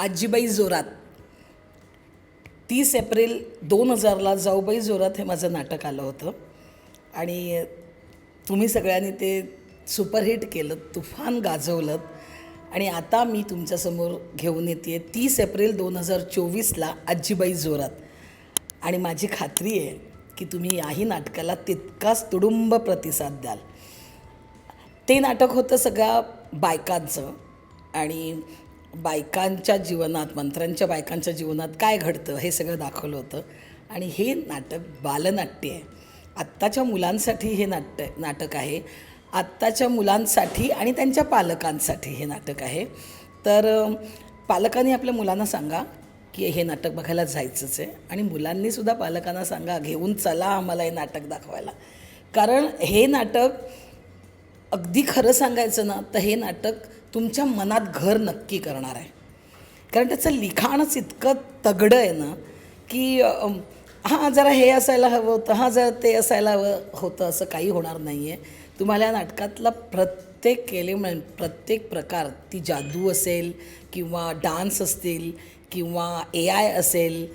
आजीबाई जोरात. तीस एप्रिल दोन हजारला जाऊबाई जोरात हे माझं नाटक आलं होतं. आणि तुम्ही सगळ्यांनी ते सुपरहिट केलं तुफान गाजवलं. आणि आता मी तुमच्यासमोर घेऊन येते तीस एप्रिल दोन हजार चोवीसला आजीबाई जोरात. आणि माझी खात्री आहे की तुम्ही याही नाटकाला तितकाच तुडुंब प्रतिसाद द्याल. ते नाटक होतं सगळ्या बायकांचं. आणि बायकांच्या जीवनात मंत्र्यांच्या बायकांच्या जीवनात काय घडतं हे सगळं दाखवलं होतं. आणि हे नाटक बालनाट्य आहे. आत्ताच्या मुलांसाठी हे नाट्य नाटक आहे. आत्ताच्या मुलांसाठी आणि त्यांच्या पालकांसाठी हे नाटक आहे. तर पालकांनी आपल्या मुलांना सांगा की हे नाटक बघायला जायचंच आहे. आणि मुलांनीसुद्धा पालकांना सांगा घेऊन चला आम्हाला हे नाटक दाखवायला. कारण हे नाटक अगदी खरं सांगायचं ना तर हे नाटक तुमच्या मनात घर नक्की करणार आहे. कारण त्याचं लिखाणच इतकं तगडं आहे ना की हां जरा हे असायला हवं होतं हां जरा ते असायला हवं होतं असं काही होणार नाही आहे तुम्हाला या नाटकातला प्रत्येक एलिमेंट प्रत्येक प्रकार ती जादू असेल किंवा डान्स असतील किंवा ए आय असेल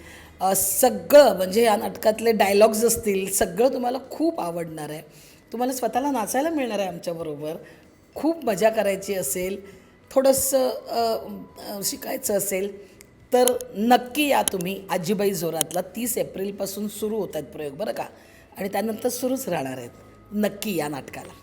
सगळं म्हणजे या नाटकातले डायलॉग्स असतील सगळं तुम्हाला खूप आवडणार आहे. तुम्हाला स्वतःला नाचायला मिळणार आहे आमच्याबरोबर खूप मजा करायची असेल थोडंसं शिकायचं असेल तर नक्की या तुम्ही आजीबाई जोरातला. तीस एप्रिलपासून सुरू होत आहेत प्रयोग बरं का? आणि त्यानंतर सुरूच राहणार आहेत. नक्की या नाटकाला.